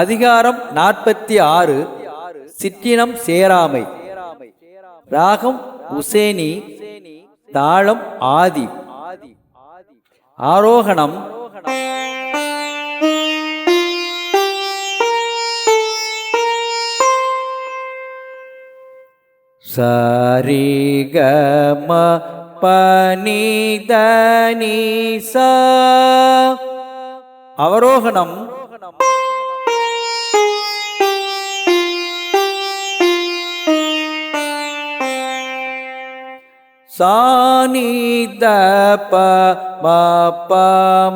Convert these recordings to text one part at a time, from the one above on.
அதிகாரம் நாற்பத்தி ஆறு சிற்றினம் சேராமை. ராகம் உசேனி தாளம் ஆதி. ஆரோகணம் சரிகம பனிதனி சா அவரோகணம் சானித ப ம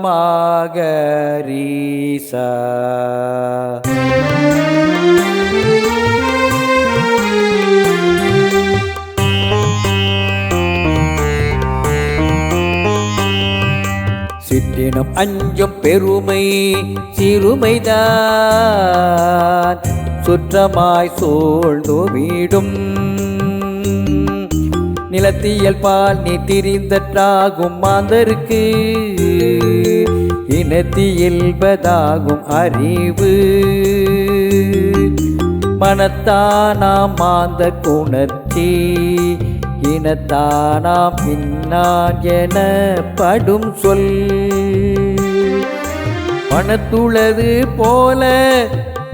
மாகரீச சிற்றினம் அஞ்சும் பெருமை சிறுமைதான். சுற்றமாய் சூழ்ந்து வீடும் நிலத்தியல் பால் நீ திரிந்தற்றாகும் மாந்தருக்கு. இனத்தியல்பதாகும் அறிவு. மனத்தானாம் மாந்த குணர்ச்சி இனத்தானாம் என எனப்படும் சொல். மனத்துளது போல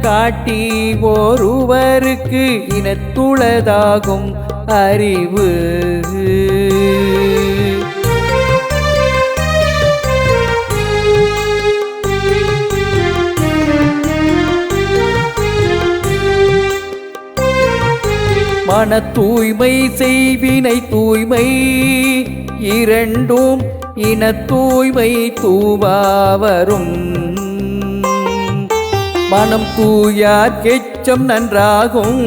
காட்டி ஒருவருக்கு இனத்துளதாகும் அறிவு. மன தூய்மை செய்வினை தூய்மை இரண்டும் இன தூய்மை தூவாவரும் மனம் தூயார் கெச்சம் நன்றாகும்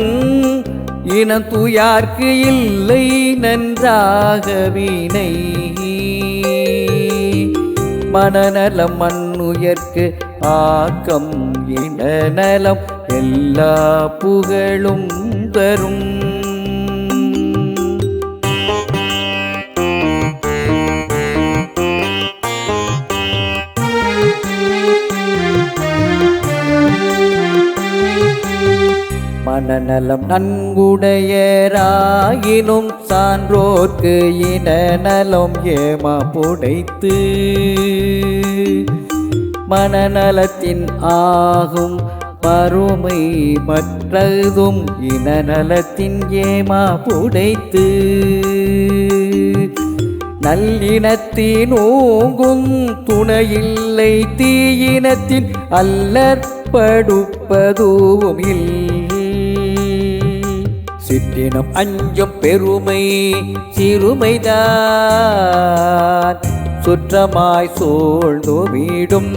இனத்துயார்க்கு இல்லை நன்றாக வீணை. மனநலம் மண்ணுயர்க்கு ஆக்கம் இனநலம் எல்லா புகழும் தரும். மனநலம் நன்குடையராயினும் சான்றோர்க்கு இனநலம் ஏமா புடைத்து. மனநலத்தின் ஆகும் பருமை மற்றதும் இனநலத்தின் ஏமா புடைத்து. நல்லினத்தின் ஓங்கும் துணையில்லை தீயினத்தின் அல்லற்படுப்பதுவும் இல்லை. சிற்றினம் அஞ்சும் பெருமை சிறுமைதான். சுற்றமாய் சூழ்ந்து வீடும்